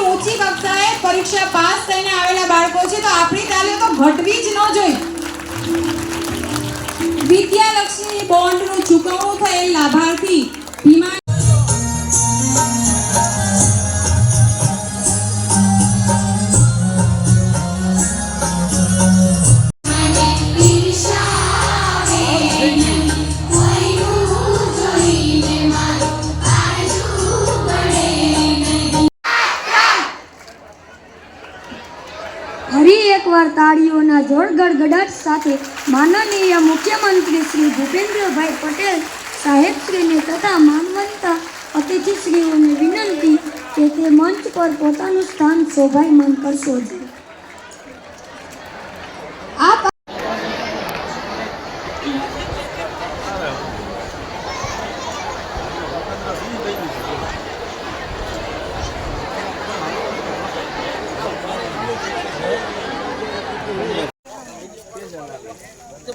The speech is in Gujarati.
ઊંચી કક્ષાએ પરીક્ષા પાસ થઈને આવેલા બાળકો છે, તો આપણી તાલીમ તો ઘટવી જ ન જોઈએ. વિદ્યાલક્ષ્મી બોન્ડનું ચૂકવણું થયેલ લાભાર્થી ભીમા ફરી એકવાર તાળીઓના જોર ગડગડાટ સાથે માનનીય મુખ્યમંત્રી શ્રી ભૂપેન્દ્રભાઈ પટેલ સાહેબશ્રીને તથા માનવંતા અતિથિશ્રીઓને વિનંતી કે તે મંચ પર પોતાનું સ્થાન શોભાયમાન કરશો છે આ